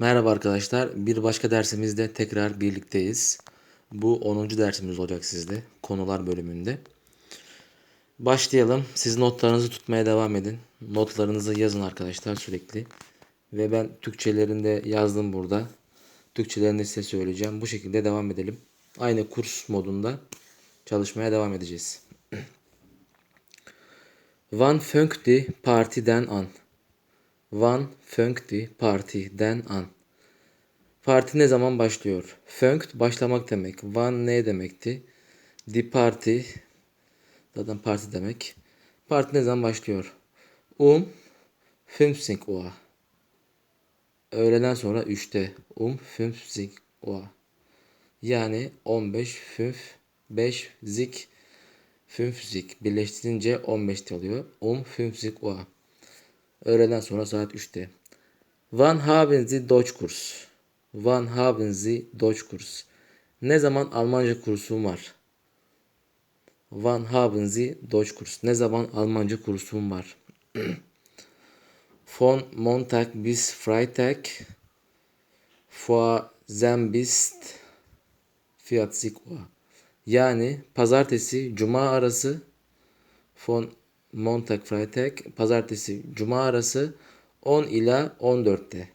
Merhaba arkadaşlar. Bir başka dersimizde tekrar birlikteyiz. Bu 10. dersimiz olacak sizde. Konular bölümünde. Başlayalım. Siz notlarınızı tutmaya devam edin. Notlarınızı yazın arkadaşlar sürekli. Ve ben Türkçelerini de yazdım burada. Türkçelerini de size söyleyeceğim. Bu şekilde devam edelim. Aynı kurs modunda çalışmaya devam edeceğiz. Wann fängt die Party denn an? Wann fängt die Party denn an? Parti ne zaman başlıyor? Fängt başlamak demek. Wann ne demekti? Die Party zaten parti demek. Parti ne zaman başlıyor? Um 15 Uhr. Öğleden sonra 3'te. Um 15 Uhr. Yani 15 5 5 zik 5 zik birleştirince 15 oluyor. Um 15 Uhr. Öğleden sonra saat 3'te. Wann haben Sie Deutschkurs? Wann haben Sie Deutschkurs? Ne zaman Almanca kursum var? Wann haben Sie Deutschkurs? Ne zaman Almanca kursum var? Von Montag bis Freitag. Von bis 40 Uhr. Yani pazartesi cuma arası von Montag Freitag pazartesi cuma arası 10 ila 14'te.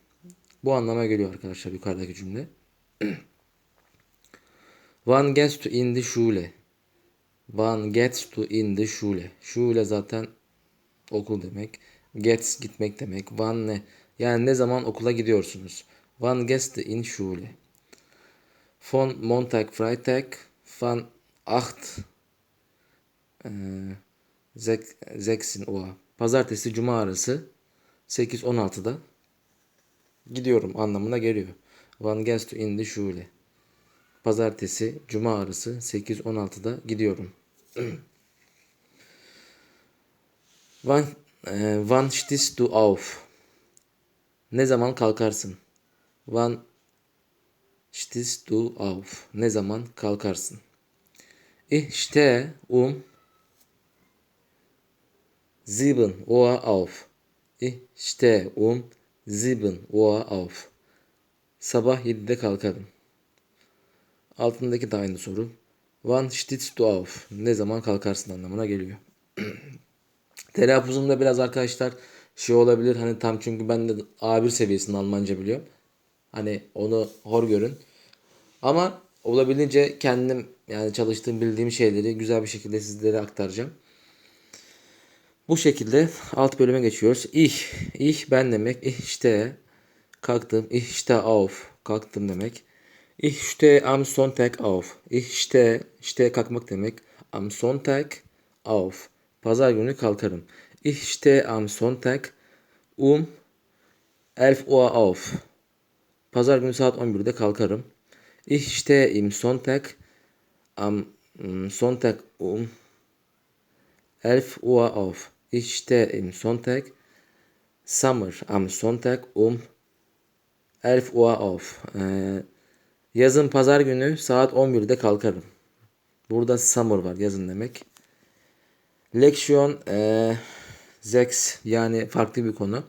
Bu anlama geliyor arkadaşlar yukarıdaki cümle. Wann gehst du in die Schule? Wann gehst du in die Schule? Schule zaten okul demek. Gets gitmek demek. Wann ne? Yani ne zaman okula gidiyorsunuz? Wann gehst du in Schule? Von Montag Freitag von 8 e, 6 Uhr. Pazartesi cuma arası 8-16'da gidiyorum anlamına geliyor. Van gehst du in die Schule. Pazartesi cuma arası 8-16'da gidiyorum. Wann, e, wann stehst du auf? Ne zaman kalkarsın? Wann stehst du auf? Ne zaman kalkarsın? Ich stehe um 7 Uhr auf. Stehe um 7 Uhr auf. Sabah 7'de kalkarım. Altındaki de aynı soru. Wann stehst du auf? Ne zaman kalkarsın anlamına geliyor. Telaffuzumda biraz arkadaşlar şey olabilir. Hani tam çünkü ben de A1 seviyesinde Almanca biliyorum. Hani onu hor görün. Ama olabildiğince kendim yani çalıştığım bildiğim şeyleri güzel bir şekilde sizlere aktaracağım. Bu şekilde alt bölüme geçiyoruz. Ich, ich ben demek. Ich işte kalktım. Ich işte auf kalktım demek. Ich stehe am Sonntag auf. Ich işte işte kalkmak demek. Am Sonntag auf. Pazar günü kalkarım. Ich stehe am Sonntag um 11 Uhr auf. Pazar günü saat 11'de kalkarım. Ich stehe im Sonntag am Sonntag um 11 Uhr auf. Stehe im Sonntag Summer am Sonntag um 11 Uhr auf. Ee, yazın pazar günü saat 11'de kalkarım. Burada summer var yazın demek. Leksiyon e, 6 yani farklı bir konu.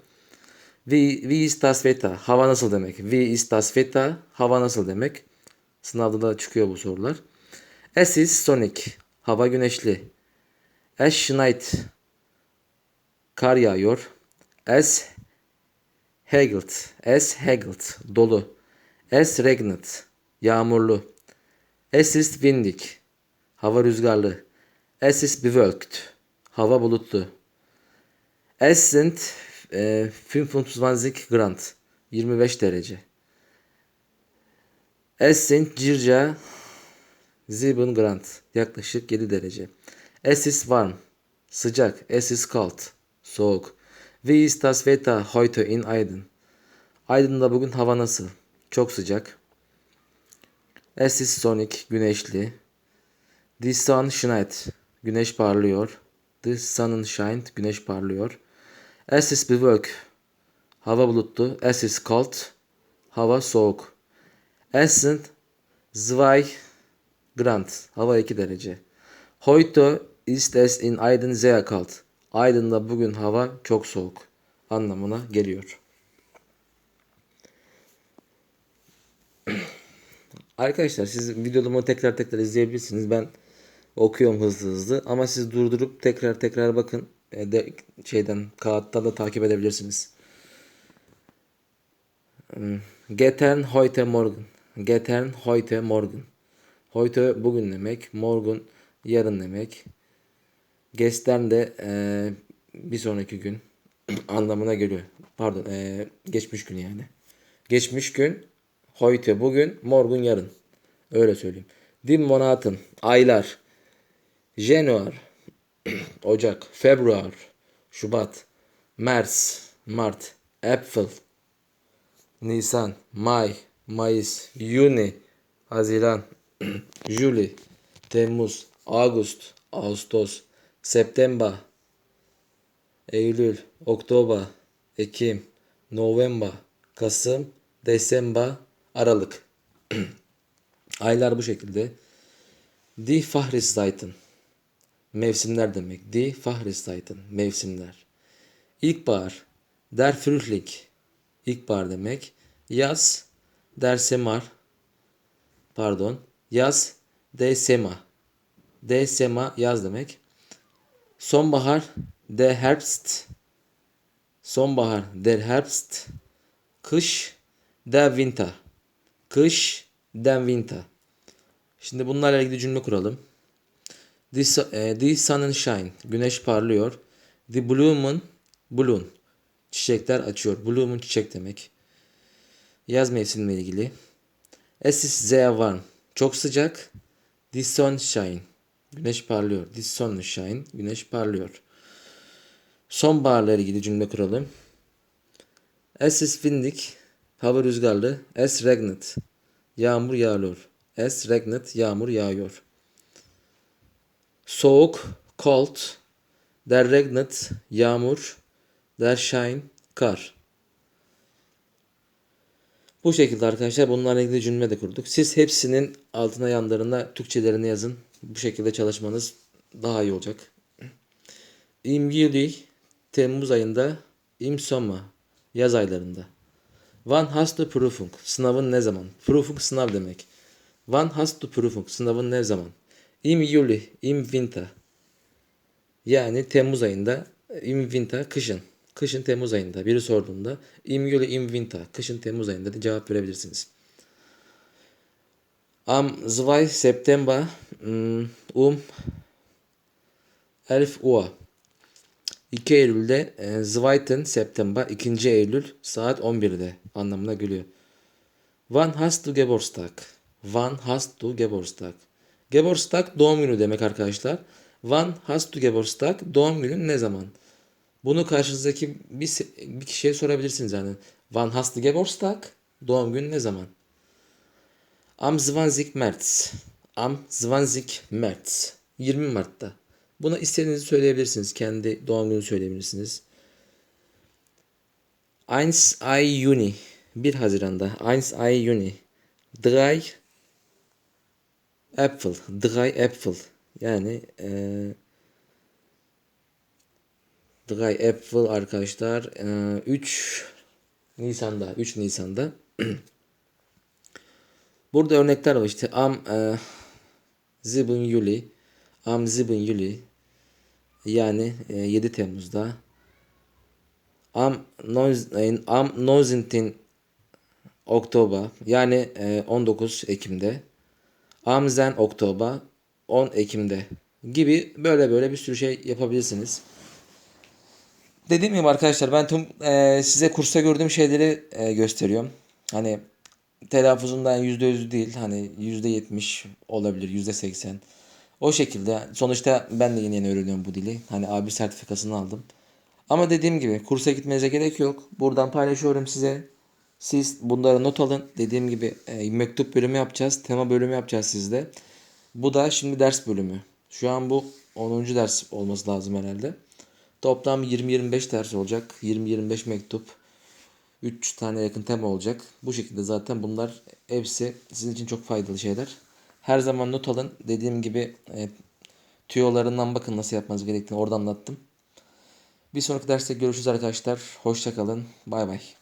Wie, wie ist das Wetter? Hava nasıl demek? Wie ist das Wetter? Hava nasıl demek? Sınavda da çıkıyor bu sorular. Es ist sonnig. Hava güneşli. Es schneit. Kar yağıyor. Es hagelt. Es hagelt. Dolu. Es regnet. Yağmurlu. Es ist windig. Hava rüzgarlı. Es ist bewölkt. Hava bulutlu. Es sind e, 25 Grad. 25 derece. Es sind circa 7 Grad. Yaklaşık 7 derece. Es ist warm. Sıcak. Es ist kalt. Soğuk. Wie ist das Wetter heute in Aydın? Aydın'da bugün hava nasıl? Çok sıcak. Es ist sonnig. Güneşli. Die sun scheint. Güneş parlıyor. The sun scheint. Güneş parlıyor. Es ist bewölkt. Hava bulutlu. Es ist kalt. Hava soğuk. Es sind zwei Grad. Hava 2 derece. Heute ist es in Aydın sehr kalt. Aydın'da bugün hava çok soğuk anlamına geliyor. Arkadaşlar siz videomu tekrar tekrar izleyebilirsiniz. Ben okuyorum hızlı hızlı ama siz durdurup tekrar tekrar bakın. E, de, şeyden kağıttan da takip edebilirsiniz. Hmm. Gestern heute morgen. Gestern heute morgen. Heute bugün demek. Morgen yarın demek. Gestern de e, bir sonraki gün anlamına geliyor. Pardon e, geçmiş gün yani. Geçmiş gün heute bugün morgen yarın. Öyle söyleyeyim. Die Monaten aylar. Januar Ocak, Februar, Şubat, Mers, Mart, April, Nisan, May, Mayıs, Yuni, Haziran, Juli, Temmuz, Ağustos, Ağustos, September, Eylül, Oktober, Ekim, November, Kasım, Desember, Aralık. Aylar bu şekilde. Die Fahreszeiten. Mevsimler demek. Die Fahreszeiten. Mevsimler. İlkbahar. Der Frühling. İlkbahar demek. Yaz. Der Semar. Pardon. Yaz. De Sema. De Sema yaz demek. Sonbahar. Der Herbst. Sonbahar. Der Herbst. Kış. Der Winter. Kış. Der Winter. Şimdi bunlarla ilgili cümle kuralım. The, e, the sunshine. Güneş parlıyor. The bloom'un bloom. Çiçekler açıyor. Bloom'un çiçek demek. Yaz mevsimiyle ilgili. Es ist sehr warm. Çok sıcak. The sunshine. Güneş parlıyor. The sunshine. Güneş parlıyor. Sonbaharla ilgili cümle kuralım. Es ist windig. Hava rüzgarlı. Es regnet. Yağmur yağıyor. Es regnet. Yağmur yağıyor. Soğuk, cold. Der regnet, yağmur. Der shine, kar. Bu şekilde arkadaşlar bunlarla ilgili cümle de kurduk. Siz hepsinin altına yanlarına Türkçelerini yazın. Bu şekilde çalışmanız daha iyi olacak. Im Juli, Temmuz ayında. Im Sommer, yaz aylarında. Wann hast du Prüfung? Sınavın ne zaman? Prüfung sınav demek. Wann hast du Prüfung? Sınavın ne zaman? Im Juli, im Winter. Yani Temmuz ayında, im Winter kışın. Kışın Temmuz ayında. Biri sorduğunda im Juli, im Winter. Kışın Temmuz ayında diye cevap verebilirsiniz. Am 2 September um 11 Uhr. 2 Eylül'de e, 2. September 2. Eylül saat 11'de anlamına geliyor. Wann hast du Geburtstag? Wann hast du Geburtstag? Geburtstag doğum günü demek arkadaşlar. Wann hast du Geburtstag? Doğum günün ne zaman? Bunu karşınızdaki bir, bir kişiye sorabilirsiniz yani. Wann hast du Geburtstag? Doğum günü ne zaman? Am 20 März. Am 20 März. 20 Mart'ta. Buna istediğinizi söyleyebilirsiniz. Kendi doğum günü söyleyebilirsiniz. 1 Ay Juni. 1 Haziran'da. 1 Ay Juni. 3 April. Dry April. Yani eee Dry April arkadaşlar eee, 3 Nisan'da 3 Nisan'da Burada örnekler var işte am eee, 7 Juli am 7 Juli yani eee, 7 Temmuz'da. Am 9 am 19 Oktober. Yani eee, 19 Ekim'de. Amzen Oktober 10 Ekim'de gibi böyle böyle bir sürü şey yapabilirsiniz. Dediğim gibi arkadaşlar ben tüm e, size kursta gördüğüm şeyleri e, gösteriyorum. Hani telaffuzundan %100 değil hani %70 olabilir %80. O şekilde sonuçta ben de yeni yeni öğreniyorum bu dili. Hani A1 sertifikasını aldım. Ama dediğim gibi kursa gitmenize gerek yok. Buradan paylaşıyorum size. Siz bunları not alın. Dediğim gibi e, mektup bölümü yapacağız. Tema bölümü yapacağız sizde. Bu da şimdi ders bölümü. Şu an bu 10. ders olması lazım herhalde. Toplam 20-25 ders olacak. 20-25 mektup. 3 tane yakın tema olacak. Bu şekilde zaten bunlar hepsi sizin için çok faydalı şeyler. Her zaman not alın. Dediğim gibi e, tüyolarından bakın nasıl yapmanız gerektiğini orada anlattım. Bir sonraki derste görüşürüz arkadaşlar. Hoşça kalın. Bay bay.